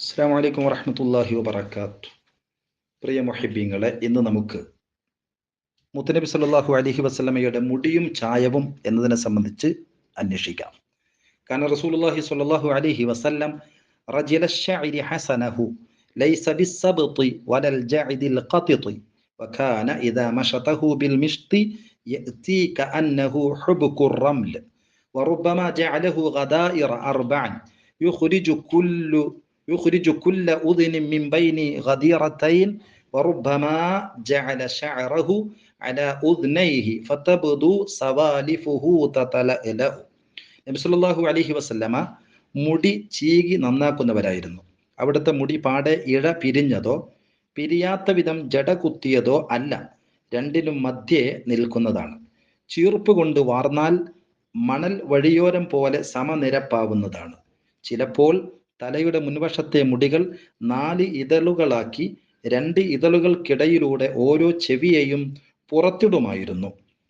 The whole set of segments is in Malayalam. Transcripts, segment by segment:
അസ്സാം വലൈക്കും വറഹമത്തല്ലാഹി വബർക്കാത്തു പ്രിയ മൊഹിബീങ്ങളെ ഇന്ന് നമുക്ക് മുത്തനബി സല്ലാഹു അലഹി വസ്ലമയുടെ മുടിയും ചായവും എന്നതിനെ സംബന്ധിച്ച് അന്വേഷിക്കാം കാരണം റസൂലുള്ളാഹി സ്വല്ലല്ലാഹു അലൈഹി വസല്ലം റജില الشعر حسنه ليس بالسبط ولا الجعد القطط وكان إذا مشطه بالمشط يأتي كأنه حبك الرمل وربما جعله غدائر أربعا يخرج كل يخرج كل أذن من بين غديرتين وربما جعل شعره على أذنيه فتبدو سوالفه تتلألأ നബി സല്ലല്ലാഹു അലൈഹി വസല്ലമ മുടി ചീകി നന്നാക്കുന്നവരായിരുന്നു അവിടുത്തെ മുടി പാടെ ഇഴ പിരിഞ്ഞതോ പിരിയാത്ത വിധം ജട കുത്തിയതോ അല്ല രണ്ടിനും മധ്യേ നിൽക്കുന്നതാണ് ചീർപ്പ് കൊണ്ട് വാർന്നാൽ മണൽ വഴിയോരം പോലെ സമനിരപ്പാവുന്നതാണ് ചിലപ്പോൾ തലയുടെ മുൻവശത്തെ മുടികൾ നാല് ഇതളുകളാക്കി രണ്ട് ഇതളുകൾക്കിടയിലൂടെ ഓരോ ചെവിയെയും പുറത്തിടുമായിരുന്നു.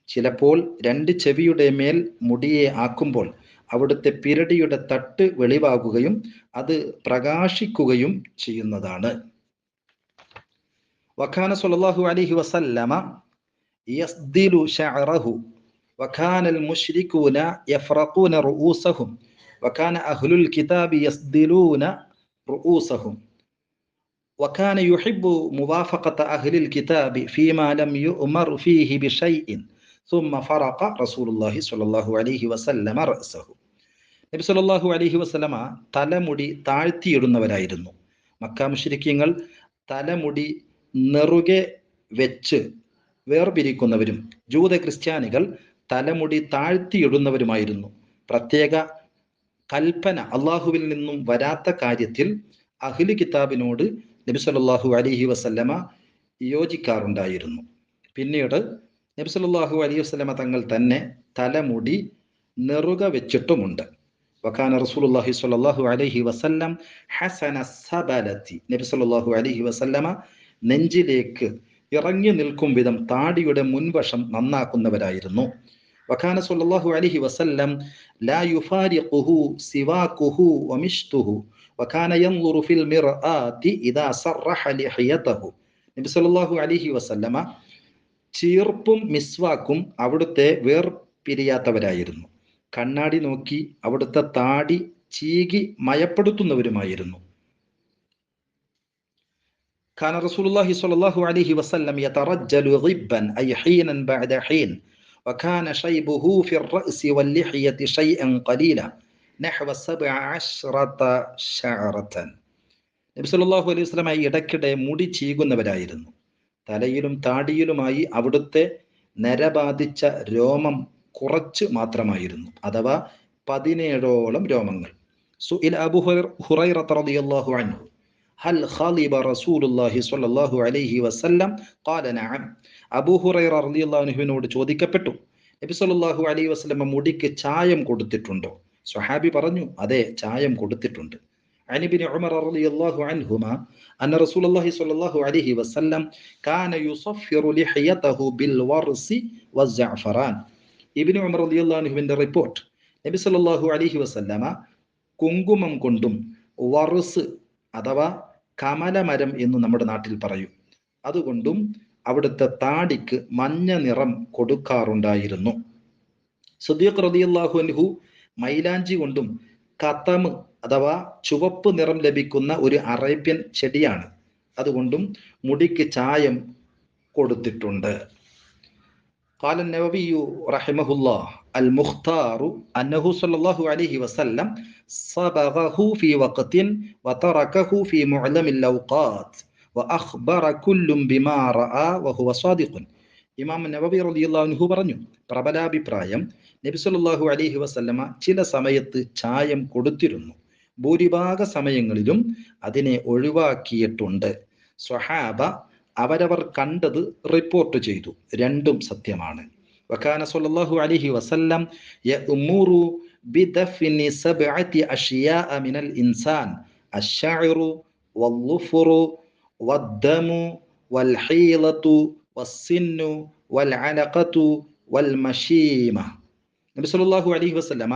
ചിലപ്പോൾ രണ്ട് ചെവിയുടെ മേൽ മുടിയെ ആക്കുമ്പോൾ അവിടുത്തെ പിരടിയുടെ തട്ട് വെളിവാകുകയും അത് പ്രകാശിക്കുകയും ചെയ്യുന്നതാണ്. വഖാന സുലല്ലാഹു അലിഹി വസല്ലമ യസ്ദിലു ഷഅറഹു വഖാനൽ മുശ്രിക്കൂന യഫ്റഖൂന റുഊസഹും. وكان أهل الكتاب يسدلون رؤوسهم وكان يحب موافقة أهل الكتاب فيما لم يؤمر فيه بشيء ثم فرق رسول الله صلى الله عليه وسلم رأسه നബി സല്ലല്ലാഹു അലൈഹി വസല്ലമ തലമുടി താഴ്ത്തിയിടുന്നവരായിരുന്നു മക്ക മുശ്രിക്കീങ്ങൾ തലമുടി നെറുകെ വെച്ച് വേർപിരിക്കുന്നവരും ജൂത ക്രിസ്ത്യാനികൾ തലമുടി താഴ്ത്തിയിടുന്നവരുമായിരുന്നു പ്രത്യേക കൽപ്പന അള്ളാഹുവിൽ നിന്നും വരാത്ത കാര്യത്തിൽ അഖിൽ കിതാബിനോട് നബി സല്ലല്ലാഹു അലൈഹി വസല്ലമ യോജിക്കാറുണ്ടായിരുന്നു. പിന്നീട് നബി സല്ലല്ലാഹു അലൈഹി വസല്ലമ തങ്ങൾ തന്നെ തലമുടി നെറുക വെച്ചിട്ടുമുണ്ട്. വക്കാന റസൂലുള്ളാഹി സ്വല്ലല്ലാഹു അലൈഹി വസല്ലം ഹസന സബലത്തി. നബി സല്ലല്ലാഹു അലൈഹി വസല്ലമ നെഞ്ചിലേക്ക് ഇറങ്ങി നിൽക്കും വിധം താടിയുടെ മുൻവശം നന്നാക്കുന്നവരായിരുന്നു. വഖാന സല്ലല്ലാഹു അലൈഹി വസല്ലം ലാ യുഫാരിഖുഹു സിവാഖുഹു വമിഷ്തുഹു വഖാന യൻളുറു ഫിൽ മിർആതി നബി സല്ലല്ലാഹു അലൈഹി വസല്ലമ ചീർപ്പും മിസ്വാക്കും അവിടുത്തെ വേർപിരിയാത്തവരായിരുന്നു. കണ്ണാടി നോക്കി അവിടുത്തെ താടി ചീകി മയപ്പെടുത്തുന്നവരുമായിരുന്നു. ഖാന റസൂൽ സ്വല്ലല്ലാഹു അലൈഹി വസല്ലം وكان شيبه في الرأس واللحية شيئا قليلا نحو سبع عشرة شعرة നബി സല്ലല്ലാഹു അലൈഹി വസല്ലം ഇടയ്ക്കിടെ മുടി ചീകുന്നവരായിരുന്നു തലയിലും താടിയിലുമായി അവിടുത്തെ നരബാധിച്ച രോമം കുറച്ച് മാത്രമായിരുന്നു അഥവാ പതിനേഴോളം രോമങ്ങൾ സുഇൽ അബു ഹുറൈറ റളിയല്ലാഹു അൻഹു هل خالب رسول الله صلى الله عليه وسلم അബൂഹുറൈർ അർദിയുള്ളാഹുവിനോട് ചോദിക്കപ്പെട്ടു. നബി സല്ലാഹു അലൈ വസ്ലമ മുടിക്ക് ചായം കൊടുത്തിട്ടുണ്ടോ? സ്വഹാബി പറഞ്ഞു അതെ ചായം കൊടുത്തിട്ടുണ്ട്. അനിബിൻ ഉമർ റളിയല്ലാഹു അൻഹുമ അന്ന റസൂലുള്ളാഹി സ്വല്ലല്ലാഹു അലൈഹി വസല്ലം കാന യുസഫിറു ലിഹിയതഹു ബിൽ വർസി വസ്സഅഫറാൻ ഇബ്നു ഉമർ റളിയല്ലാഹു അൻഹുവിന്റെ റിപ്പോർട്ട് നബി സല്ലല്ലാഹു അലൈഹി വസല്ലമ കുങ്കുമം കൊണ്ടും വർസ് അഥവാ കമലമരം എന്ന് നമ്മുടെ നാട്ടിൽ പറയും. അതുകൊണ്ടും അവിടുത്തെ താടിക്ക് മഞ്ഞ നിറം കൊടുക്കാറുണ്ടായിരുന്നു സുദ്ദീഖ് റളിയല്ലാഹു അൻഹു മൈലാഞ്ചി കൊണ്ടും കത്തമ് അഥവാ ചുവപ്പ് നിറം ലഭിക്കുന്ന ഒരു അറേബ്യൻ ചെടിയാണ് അതുകൊണ്ടും മുടിക്ക് ചായം കൊടുത്തിട്ടുണ്ട് قال النووي رحمه الله المختار أنه صلى الله عليه وسلم صبغه في وقت وتركه في معلم الأوقات അഖ്ബറ കുല്ലും ബിമാ റഅ വഹുവ സ്വാദിഖുൻ ഇമാം നബബി റളിയല്ലാഹു പറഞ്ഞു പ്രബലാഭിപ്രായം നബി സല്ലല്ലാഹു അലൈഹി വസല്ലമ ചില സമയത്ത് ചായം കൊടുത്തിരുന്നു. ഭൂരിഭാഗ സമയങ്ങളിലും അതിനെ ഒഴിവാക്കിയിട്ടുണ്ട്. സ്വഹാബ അവരവർ കണ്ടത് റിപ്പോർട്ട് ചെയ്തു. രണ്ടും സത്യമാണ്. വക്കാന സല്ലല്ലാഹു അലൈഹി വസല്ലം യഉമുറു ബിദഫ്നി സബ്അതി അഷ്യാഅ മിനൽ ഇൻസാൻ അശ്ശഅറു വല്ലുഫറു വദ്ദമു വൽഹീലതു വസ്സിന്നു വൽഅലഖതു വൽമശീമ നബി സല്ലല്ലാഹു അലൈഹി വസല്ലമ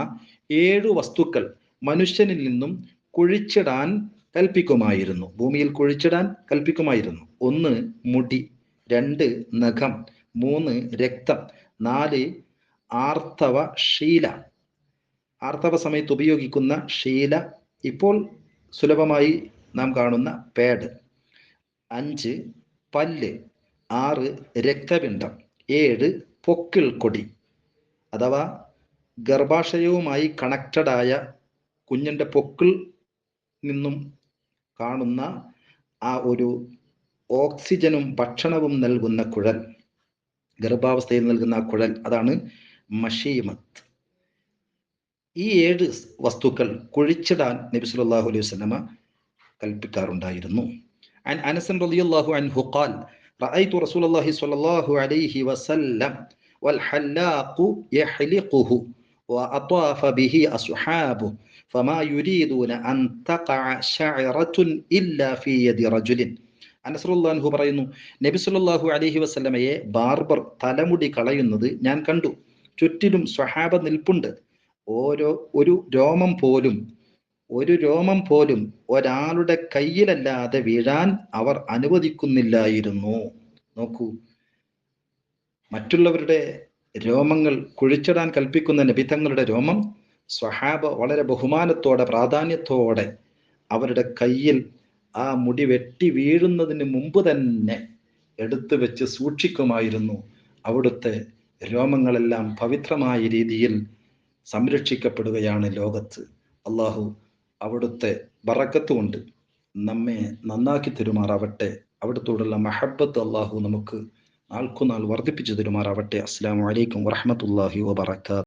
ഏഴു വസ്തുക്കൾ മനുഷ്യനിൽ നിന്നും കുഴിച്ചിടാൻ കൽപ്പിക്കുമായിരുന്നു. ഭൂമിയിൽ കുഴിച്ചിടാൻ കൽപ്പിക്കുമായിരുന്നു. ഒന്ന് മുടി രണ്ട് നഖം മൂന്ന് രക്തം നാല് ആർത്തവ ശീല. ആർത്തവ സമയത്ത് ഉപയോഗിക്കുന്ന ശീല ഇപ്പോൾ സുലഭമായി നാം കാണുന്ന പാഡ്. അഞ്ച് പല്ല്. ആറ് രക്തപിണ്ഡം. ഏഴ് പൊക്കിൾ കൊടി. അഥവാ ഗർഭാശയവുമായി കണക്റ്റഡ് ആയ കുഞ്ഞിന്റെ പൊക്കിൾ നിന്നും കാണുന്ന ആ ഒരു ഓക്സിജനും ഭക്ഷണവും നൽകുന്ന കുഴൽ. ഗർഭാവസ്ഥയിൽ നൽകുന്ന ആ കുഴൽ അതാണ് മഷീമത്ത്. ഈ ഏഴ് വസ്തുക്കൾ കുഴിച്ചിടാൻ നബിസുലല്ലാഹു അലൈഹി വസല്ലമ കൽപ്പിക്കാറുണ്ടായിരുന്നു. عن أنس رضي الله عنه قال رأيت رسول الله صلى الله عليه وسلم والحلاق يحلقه وأطاف به أصحابه فما يريدون أن تقع شعرة إلا في يد رجل അനസറുല്ലാൻഹു പറയുന്നു നബി സല്ലല്ലാഹു അലൈഹി വസല്ലമയെ ബാർബർ തലമുടി കളയുന്നത് ഞാൻ കണ്ടു ചുറ്റിലും സ്വഹാബ നിൽപ്പുണ്ട് ഓരോ ഒരു രോമം പോലും ഒരു രോമം പോലും ഒരാളുടെ കയ്യിലല്ലാതെ വീഴാൻ അവർ അനുവദിക്കുന്നില്ലായിരുന്നു. നോക്കൂ. മറ്റുള്ളവരുടെ രോമങ്ങൾ കുഴിച്ചിടാൻ കൽപ്പിക്കുന്ന നബിതങ്ങളുടെ രോമം സ്വഹാബ വളരെ ബഹുമാനത്തോടെ പ്രാധാന്യത്തോടെ അവരുടെ കയ്യിൽ ആ മുടി വെട്ടി വീഴുന്നതിന് മുമ്പ് തന്നെ എടുത്തു വെച്ച് സൂക്ഷിക്കുമായിരുന്നു. അവിടുത്തെ രോമങ്ങളെല്ലാം പവിത്രമായ രീതിയിൽ സംരക്ഷിക്കപ്പെടുകയാണ് ലോകത്ത്. അള്ളാഹു അവിടുത്തെ ബറക്കത്ത് കൊണ്ട് നമ്മെ നന്നാക്കി തരുമാറാവട്ടെ. അവിടുത്തോടുള്ള മഹബത്ത് അള്ളാഹു നമുക്ക് നാൾക്കുനാൾ വർദ്ധിപ്പിച്ചു തരുമാറാവട്ടെ. അസ്സാം വലൈക്കും വറഹമത്തല്ലാഹി വബർക്കാത്ത്